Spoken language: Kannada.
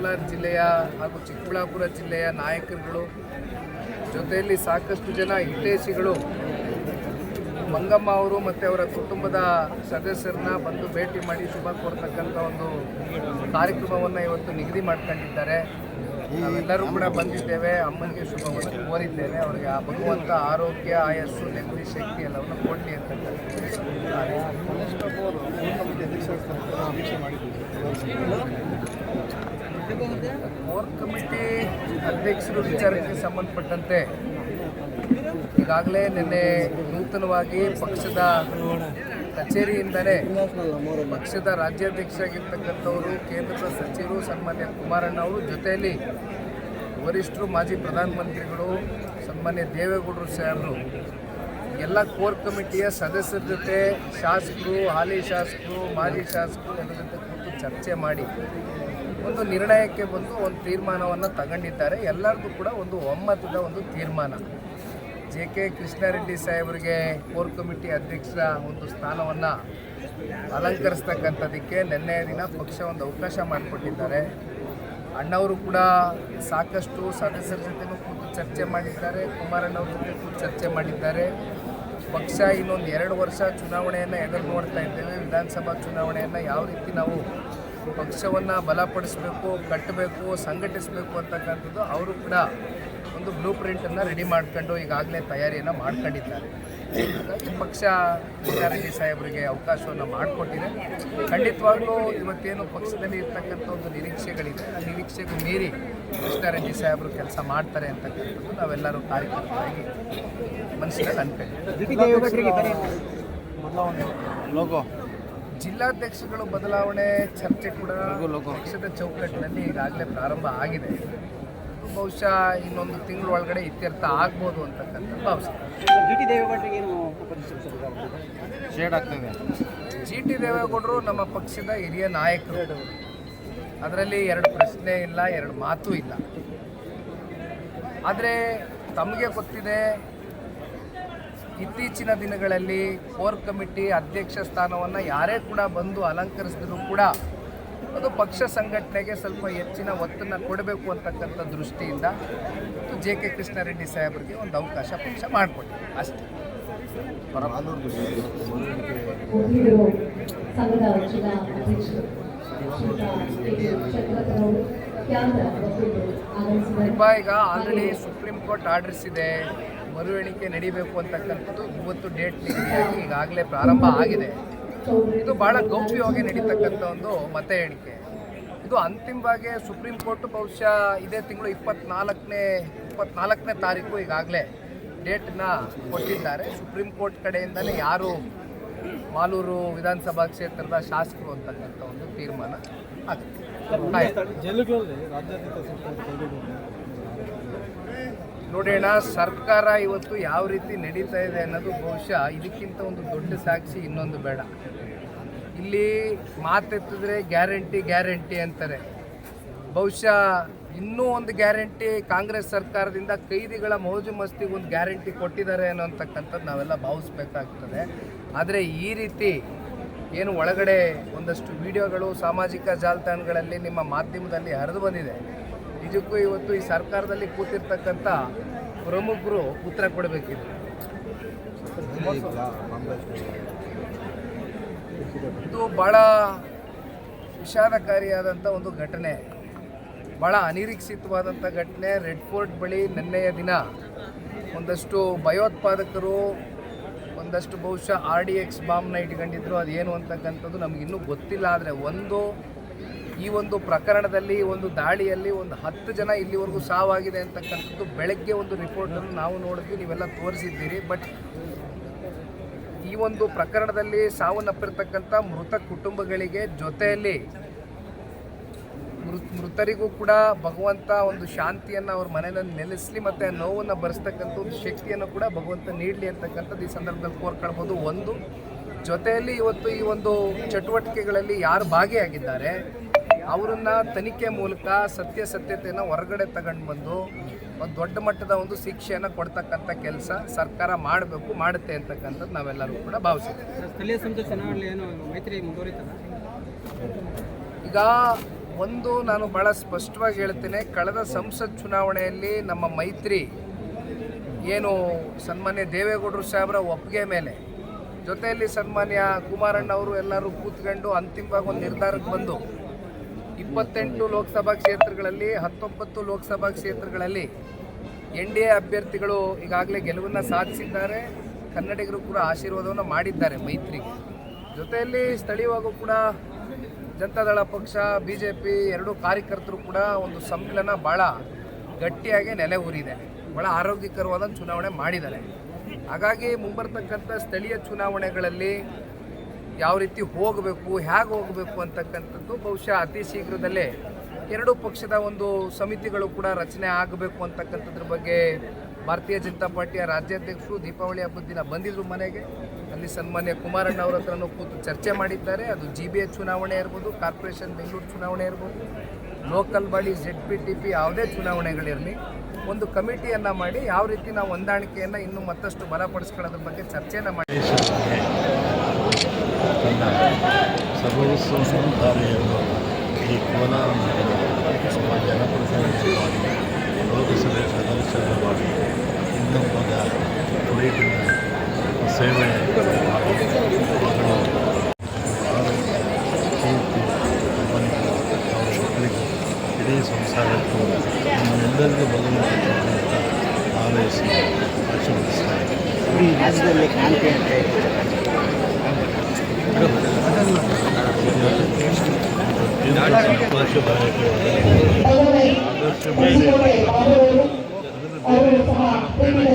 ಕೋಲಾರ ಜಿಲ್ಲೆಯ ಹಾಗೂ ಚಿಕ್ಕಬಳ್ಳಾಪುರ ಜಿಲ್ಲೆಯ ನಾಯಕರುಗಳು, ಜೊತೆಯಲ್ಲಿ ಸಾಕಷ್ಟು ಜನ ಹಿತೈಷಿಗಳು ಮಂಗಮ್ಮ ಅವರು ಮತ್ತು ಅವರ ಕುಟುಂಬದ ಸದಸ್ಯರನ್ನ ಬಂದು ಭೇಟಿ ಮಾಡಿ ಶುಭ ಕೋರ್ತಕ್ಕಂಥ ಒಂದು ಕಾರ್ಯಕ್ರಮವನ್ನು ಇವತ್ತು ನಿಗದಿ ಮಾಡ್ಕೊಂಡಿದ್ದಾರೆ. ನಾವೆಲ್ಲರೂ ಕೂಡ ಬಂದಿದ್ದೇವೆ. ಅಮ್ಮನಿಗೆ ಶುಭವನ್ನು ಕೋರಿದ್ದೇವೆ. ಅವರಿಗೆ ಆ ಭಗವಂತ ಆರೋಗ್ಯ, ಆಯಸ್ಸು, ನೆಮ್ಮದಿ, ಶಕ್ತಿ ಎಲ್ಲವನ್ನು ಕೊಡಲಿ ಅಂತ ಕೋರ್ ಕಮಿಟಿ ಅಧ್ಯಕ್ಷರು ವಿಚಾರಕ್ಕೆ ಸಂಬಂಧಪಟ್ಟಂತೆ ಈಗಾಗಲೇ ನಿನ್ನೆ ನೂತನವಾಗಿ ಪಕ್ಷದ ಕಚೇರಿಯಿಂದಲೇ ಪಕ್ಷದ ರಾಜ್ಯಾಧ್ಯಕ್ಷರಾಗಿರ್ತಕ್ಕಂಥವರು, ಕೇಂದ್ರದ ಸಚಿವರು ಸನ್ಮಾನ್ಯ ಕುಮಾರಣ್ಣ ಅವರು ಜೊತೆಯಲ್ಲಿ ವರಿಷ್ಠರು, ಮಾಜಿ ಪ್ರಧಾನಮಂತ್ರಿಗಳು ಸನ್ಮಾನ್ಯ ದೇವೇಗೌಡರು ಸಾಹೇಬರು, ಎಲ್ಲ ಕೋರ್ ಕಮಿಟಿಯ ಸದಸ್ಯರ ಜೊತೆ ಶಾಸಕರು, ಹಾಲಿ ಶಾಸಕರು, ಮಾಜಿ ಶಾಸಕರು ಎಲ್ಲರ ಜೊತೆ ಕೂತು ಚರ್ಚೆ ಮಾಡಿ ಒಂದು ನಿರ್ಣಯಕ್ಕೆ ಬಂದು ಒಂದು ತೀರ್ಮಾನವನ್ನು ತಗೊಂಡಿದ್ದಾರೆ. ಎಲ್ಲರದ್ದು ಕೂಡ ಒಂದು ಒಮ್ಮತದ ಒಂದು ತೀರ್ಮಾನ. ಜೆ ಕೆ ಕೃಷ್ಣಾರೆಡ್ಡಿ ಸಾಹೇಬರಿಗೆ ಕೋರ್ ಕಮಿಟಿ ಅಧ್ಯಕ್ಷರ ಒಂದು ಸ್ಥಾನವನ್ನು ಅಲಂಕರಿಸ್ತಕ್ಕಂಥದಕ್ಕೆ ನಿನ್ನೆಯ ದಿನ ಪಕ್ಷ ಒಂದು ಅವಕಾಶ ಮಾಡಿಕೊಟ್ಟಿದ್ದಾರೆ. ಅಣ್ಣವರು ಕೂಡ ಸಾಕಷ್ಟು ಸದಸ್ಯರ ಜೊತೆನೂ ಕೂತು ಚರ್ಚೆ ಮಾಡಿದ್ದಾರೆ. ಕುಮಾರಣ್ಣವ್ರ ಜೊತೆ ಕೂತು ಚರ್ಚೆ ಮಾಡಿದ್ದಾರೆ. ಪಕ್ಷ ಇನ್ನೊಂದು ಎರಡು ವರ್ಷ ಚುನಾವಣೆಯನ್ನು ಎದುರು ನೋಡ್ತಾ ಇದ್ದೇವೆ. ವಿಧಾನಸಭಾ ಚುನಾವಣೆಯನ್ನು ಯಾವ ರೀತಿ ನಾವು ಪಕ್ಷವನ್ನು ಬಲಪಡಿಸಬೇಕು, ಕಟ್ಟಬೇಕು, ಸಂಘಟಿಸಬೇಕು ಅಂತಕ್ಕಂಥದ್ದು ಅವರು ಕೂಡ ಒಂದು ಬ್ಲೂ ಪ್ರಿಂಟನ್ನು ರೆಡಿ ಮಾಡ್ಕೊಂಡು ಈಗಾಗಲೇ ತಯಾರಿಯನ್ನು ಮಾಡ್ಕೊಂಡಿದ್ದಾರೆ. ಹಾಗಾಗಿ ಪಕ್ಷ ಕೃಷ್ಣಾರೆಡ್ಡಿ ಸಾಹೇಬರಿಗೆ ಅವಕಾಶವನ್ನು ಮಾಡಿಕೊಟ್ಟಿದೆ. ಖಂಡಿತವಾಗ್ಲೂ ಇವತ್ತೇನು ಪಕ್ಷದಲ್ಲಿ ಇರ್ತಕ್ಕಂಥ ಒಂದು ನಿರೀಕ್ಷೆಗಳಿದೆ. ಆ ನಿರೀಕ್ಷೆಗೂ ಮೀರಿ ಕೃಷ್ಣಾರೆಡ್ಡಿ ಸಾಹೇಬರು ಕೆಲಸ ಮಾಡ್ತಾರೆ ಅಂತಕ್ಕಂಥದ್ದು ನಾವೆಲ್ಲರೂ ಕಾರ್ಯಕರ್ತರಾಗಿ ಮನಸ್ಸಿನಲ್ಲಿ ಅನ್ಕೊಂಡಿದ್ದೀವಿ. ಲೋಗೋ ಜಿಲ್ಲಾಧ್ಯಕ್ಷಗಳು ಬದಲಾವಣೆ ಚರ್ಚೆ ಕೂಡ ಪಕ್ಷದ ಚೌಕಟ್ಟಿನಲ್ಲಿ ಈಗಾಗಲೇ ಪ್ರಾರಂಭ ಆಗಿದೆ. ಬಹುಶಃ ಇನ್ನೊಂದು ತಿಂಗಳ ಒಳಗಡೆ ಇತ್ಯರ್ಥ ಆಗ್ಬೋದು ಅಂತಕ್ಕಂಥ ಭಾವಿಸ್ತಾರೆ ಜಿ ಟಿ ದೇವೇಗೌಡರು ನಮ್ಮ ಪಕ್ಷದ ಹಿರಿಯ ನಾಯಕರು. ಅದರಲ್ಲಿ ಎರಡು ಪ್ರಶ್ನೆ ಇಲ್ಲ ಎರಡು ಮಾತು ಇಲ್ಲ. ಆದರೆ ತಮಗೆ ಗೊತ್ತಿದೆ ಇತ್ತೀಚಿನ ದಿನಗಳಲ್ಲಿ ಕೋರ್ ಕಮಿಟಿ ಅಧ್ಯಕ್ಷ ಸ್ಥಾನವನ್ನು ಯಾರೇ ಕೂಡ ಬಂದು ಅಲಂಕರಿಸಿದ್ರು ಕೂಡ ಅದು ಪಕ್ಷ ಸಂಘಟನೆಗೆ ಸ್ವಲ್ಪ ಹೆಚ್ಚಿನ ಒತ್ತನ್ನು ಕೊಡಬೇಕು ಅಂತಕ್ಕಂಥ ದೃಷ್ಟಿಯಿಂದ ಜೆ ಕೆ ಕೃಷ್ಣಾರೆಡ್ಡಿ ಸಾಹೇಬರಿಗೆ ಒಂದು ಅವಕಾಶ ಪಕ್ಷ ಮಾಡಿಕೊಟ್ಟೆ ಅಷ್ಟೇ. ಈಗ ಆಲ್ರೆಡಿ ಸುಪ್ರೀಂ ಕೋರ್ಟ್ ಆರ್ಡರ್ಸ್ ಇದೆ. ಮರು ಎಣಿಕೆ ನಡಿಬೇಕು ಅಂತಕ್ಕಂಥದ್ದು ಇವತ್ತು ಡೇಟ್ ನಿಗದಿಯಾಗಿ ಈಗಾಗಲೇ ಪ್ರಾರಂಭ ಆಗಿದೆ. ಇದು ಬಹಳ ಗೌಪ್ಯವಾಗಿ ನಡೀತಕ್ಕಂಥ ಒಂದು ಮತ ಎಣಿಕೆ ಇದು ಅಂತಿಮವಾಗಿ ಸುಪ್ರೀಂ ಕೋರ್ಟ್ ಬಹುಶಃ ಇದೇ ತಿಂಗಳು ಇಪ್ಪತ್ನಾಲ್ಕನೇ ಇಪ್ಪತ್ನಾಲ್ಕನೇ ತಾರೀಕು ಈಗಾಗಲೇ ಡೇಟನ್ನ ಕೊಟ್ಟಿದ್ದಾರೆ. ಸುಪ್ರೀಂ ಕೋರ್ಟ್ ಕಡೆಯಿಂದಲೇ ಯಾರು ಮಾಲೂರು ವಿಧಾನಸಭಾ ಕ್ಷೇತ್ರದ ಶಾಸಕರು ಅಂತಕ್ಕಂಥ ಒಂದು ತೀರ್ಮಾನ ಆಗುತ್ತೆ. ನೋಡೋಣ, ಸರ್ಕಾರ ಇವತ್ತು ಯಾವ ರೀತಿ ನಡೀತಾ ಇದೆ ಅನ್ನೋದು ಬಹುಶಃ ಇದಕ್ಕಿಂತ ಒಂದು ದೊಡ್ಡ ಸಾಕ್ಷಿ ಇನ್ನೊಂದು ಬೇಡ. ಇಲ್ಲಿ ಮಾತೆತ್ತಿದ್ರೆ ಗ್ಯಾರಂಟಿ ಗ್ಯಾರಂಟಿ ಅಂತಾರೆ. ಬಹುಶಃ ಇನ್ನೂ ಒಂದು ಗ್ಯಾರಂಟಿ ಕಾಂಗ್ರೆಸ್ ಸರ್ಕಾರದಿಂದ ಕೈದಿಗಳ ಮೋಜು ಮಸ್ತಿಗೆ ಒಂದು ಗ್ಯಾರಂಟಿ ಕೊಟ್ಟಿದ್ದಾರೆ ಅನ್ನೋಂತಕ್ಕಂಥದ್ದು ನಾವೆಲ್ಲ ಭಾವಿಸ್ಬೇಕಾಗ್ತದೆ. ಆದರೆ ಈ ರೀತಿ ಏನು ಒಳಗಡೆ ಒಂದಷ್ಟು ವಿಡಿಯೋಗಳು, ಸಾಮಾಜಿಕ ಜಾಲತಾಣಗಳಲ್ಲಿ ನಿಮ್ಮ ಮಾಧ್ಯಮದಲ್ಲಿ ಹರಿದು ಬಂದಿದೆ. ನಿಜಕ್ಕೂ ಇವತ್ತು ಈ ಸರ್ಕಾರದಲ್ಲಿ ಕೂತಿರ್ತಕ್ಕಂಥ ಪ್ರಮುಖರು ಉತ್ತರ ಕೊಡಬೇಕಿದೆ. ಇದು ಭಾಳ ವಿಷಾದಕಾರಿಯಾದಂಥ ಒಂದು ಘಟನೆ. ಭಾಳ ಅನಿರೀಕ್ಷಿತವಾದಂಥ ಘಟನೆ. ರೆಡ್ ಫೋರ್ಟ್ ಬಳಿ ನಿನ್ನೆಯ ದಿನ ಒಂದಷ್ಟು ಭಯೋತ್ಪಾದಕರು, ಒಂದಷ್ಟು ಬಹುಶಃ ಆರ್ ಡಿ ಎಕ್ಸ್ ಬಾಂಬ್ನ ಇಟ್ಕೊಂಡಿದ್ರು. ಅದೇನು ಅಂತಕ್ಕಂಥದ್ದು ನಮಗಿನ್ನೂ ಗೊತ್ತಿಲ್ಲ. ಆದರೆ ಒಂದು ಈ ಒಂದು ಪ್ರಕರಣದಲ್ಲಿ, ಒಂದು ದಾಳಿಯಲ್ಲಿ ಒಂದು ಹತ್ತು ಜನ ಇಲ್ಲಿವರೆಗೂ ಸಾವಾಗಿದೆ ಅಂತಕ್ಕಂಥದ್ದು ಬೆಳಗ್ಗೆ ಒಂದು ರಿಪೋರ್ಟನ್ನು ನಾವು ನೋಡಿದ್ವಿ, ನೀವೆಲ್ಲ ತೋರಿಸಿದ್ದೀರಿ. ಬಟ್ ಈ ಒಂದು ಪ್ರಕರಣದಲ್ಲಿ ಸಾವನ್ನಪ್ಪಿರ್ತಕ್ಕಂಥ ಮೃತ ಕುಟುಂಬಗಳಿಗೆ ಜೊತೆಯಲ್ಲಿ ಮೃತ್ ಮೃತರಿಗೂ ಕೂಡ ಭಗವಂತ ಒಂದು ಶಾಂತಿಯನ್ನು ಅವ್ರ ಮನೆಯಲ್ಲಿ ನೆಲೆಸಲಿ ಮತ್ತು ನೋವನ್ನು ಭರಿಸ್ತಕ್ಕಂಥ ಒಂದು ಶಕ್ತಿಯನ್ನು ಕೂಡ ಭಗವಂತ ನೀಡಲಿ ಅಂತಕ್ಕಂಥದ್ದು ಈ ಸಂದರ್ಭದಲ್ಲಿ ಕೋರ್ಕೊಳ್ಬೋದು. ಒಂದು, ಜೊತೆಯಲ್ಲಿ ಇವತ್ತು ಈ ಒಂದು ಚಟುವಟಿಕೆಗಳಲ್ಲಿ ಯಾರು ಭಾಗಿಯಾಗಿದ್ದಾರೆ? ಅವರನ್ನ ತನಿಖೆ ಮೂಲಕ ಸತ್ಯಾಸತ್ಯತೆಯನ್ನು ಹೊರಗಡೆ ತಗೊಂಡು ಬಂದು ಒಂದು ದೊಡ್ಡ ಮಟ್ಟದ ಒಂದು ಶಿಕ್ಷೆಯನ್ನು ಕೊಡ್ತಕ್ಕಂಥ ಕೆಲಸ ಸರ್ಕಾರ ಮಾಡಬೇಕು ಮಾಡುತ್ತೆ ಅಂತಕ್ಕಂಥದ್ದು ನಾವೆಲ್ಲರೂ ಕೂಡ ಭಾವಿಸ್ತೀವಿ. ಸ್ಥಳೀಯ ಸಂಸ್ಥೆ ಚುನಾವಣೆ ಏನು ಮೈತ್ರಿ ಮುಂದುವರಿತದ? ಈಗ ಒಂದು ನಾನು ಭಾಳ ಸ್ಪಷ್ಟವಾಗಿ ಹೇಳ್ತೇನೆ ಕಳೆದ ಸಂಸತ್ ಚುನಾವಣೆಯಲ್ಲಿ ನಮ್ಮ ಮೈತ್ರಿ ಏನು ಸನ್ಮಾನ್ಯ ದೇವೇಗೌಡರು ಸಾಹೇಬರ ಒಪ್ಪಿಗೆ ಮೇಲೆ ಜೊತೆಯಲ್ಲಿ ಸನ್ಮಾನ್ಯ ಕುಮಾರಣ್ಣ ಅವರು ಎಲ್ಲರೂ ಕೂತ್ಕೊಂಡು ಅಂತಿಮವಾಗಿ ಒಂದು ನಿರ್ಧಾರಕ್ಕೆ ಬಂದು ಇಪ್ಪತ್ತೆಂಟು ಲೋಕಸಭಾ ಕ್ಷೇತ್ರಗಳಲ್ಲಿ, ಹತ್ತೊಂಬತ್ತು ಲೋಕಸಭಾ ಕ್ಷೇತ್ರಗಳಲ್ಲಿ ಎನ್ ಡಿ ಎ ಅಭ್ಯರ್ಥಿಗಳು ಈಗಾಗಲೇ ಗೆಲುವನ್ನು ಸಾಧಿಸಿದ್ದಾರೆ. ಕನ್ನಡಿಗರು ಕೂಡ ಆಶೀರ್ವಾದವನ್ನು ಮಾಡಿದ್ದಾರೆ ಮೈತ್ರಿಗೆ. ಜೊತೆಯಲ್ಲಿ ಸ್ಥಳೀಯವಾಗೂ ಕೂಡ ಜನತಾದಳ ಪಕ್ಷ ಬಿ ಜೆ ಪಿ ಎರಡೂ ಕಾರ್ಯಕರ್ತರು ಕೂಡ ಒಂದು ಸಮ್ಮಿಲನ ಭಾಳ ಗಟ್ಟಿಯಾಗಿ ನೆಲೆ ಊರಿದೆ. ಭಾಳ ಆರೋಗ್ಯಕರವಾದ ಚುನಾವಣೆ ಮಾಡಿದ್ದಾರೆ. ಹಾಗಾಗಿ ಮುಂಬರ್ತಕ್ಕಂಥ ಸ್ಥಳೀಯ ಚುನಾವಣೆಗಳಲ್ಲಿ ಯಾವ ರೀತಿ ಹೋಗಬೇಕು, ಹೇಗೆ ಹೋಗಬೇಕು ಅಂತಕ್ಕಂಥದ್ದು ಬಹುಶಃ ಅತಿ ಶೀಘ್ರದಲ್ಲೇ ಎರಡೂ ಪಕ್ಷದ ಒಂದು ಸಮಿತಿಗಳು ಕೂಡ ರಚನೆ ಆಗಬೇಕು ಅಂತಕ್ಕಂಥದ್ರ ಬಗ್ಗೆ ಭಾರತೀಯ ಜನತಾ ಪಾರ್ಟಿಯ ರಾಜ್ಯಾಧ್ಯಕ್ಷರು ದೀಪಾವಳಿ ಹಬ್ಬದ ದಿನ ಬಂದಿದ್ದರು ಮನೆಗೆ. ಅಲ್ಲಿ ಸನ್ಮಾನ್ಯ ಕುಮಾರಣ್ಣ ಅವರ ಹತ್ರನೂ ಕೂತು ಚರ್ಚೆ ಮಾಡಿದ್ದಾರೆ. ಅದು ಜಿ ಬಿ ಎ ಚುನಾವಣೆ ಇರ್ಬೋದು, ಕಾರ್ಪೊರೇಷನ್ ಬೆಂಗಳೂರು ಚುನಾವಣೆ ಇರ್ಬೋದು, local body Z P T P ಯಾವುದೇ ಚುನಾವಣೆಗಳಿರಲಿ. ಒಂದು ಕಮಿಟಿಯನ್ನು ಮಾಡಿ ಯಾವ ರೀತಿ ನಾವು ಹೊಂದಾಣಿಕೆಯನ್ನು ಇನ್ನೂ ಮತ್ತಷ್ಟು ಬಲಪಡಿಸ್ಕೊಳ್ಳೋದ್ರ ಬಗ್ಗೆ ಚರ್ಚೆಯನ್ನು ಮಾಡಿ. ತನ್ನ ಸರ್ವಸ್ವವನ್ನು ಧಾರೆಯನ್ನು ಈ ಕೋಲಾರ ನಗರ ನಮ್ಮ ಜನಪ್ರತಿನಿಧಿಗಳಾಗಿ ಲೋಕಸಭೆ ಸದಸ್ಯರಾಗಿ ಇನ್ನೊಬ್ಬದ ಕುಡಿಯಿನ ಸೇವೆ ಮಾಡಿ ಮಗಳು ಆರೋಗ್ಯ ಕೀರ್ತಿ ಮನೆಗಳು ಅವರ ಮಕ್ಕಳಿಗೆ ಇಡೀ ಸಂಸಾರಕ್ಕೂ ನಮ್ಮೆಲ್ಲರಿಗೂ ಬದಲು ಆಲೈಸಿ ಆಶೀರ್ವದಿಸ್ತಾ ಇದ್ದೀನಿ ಇಡೀ ಅಂತ ఆదర్శమైన ఆదర్శమైన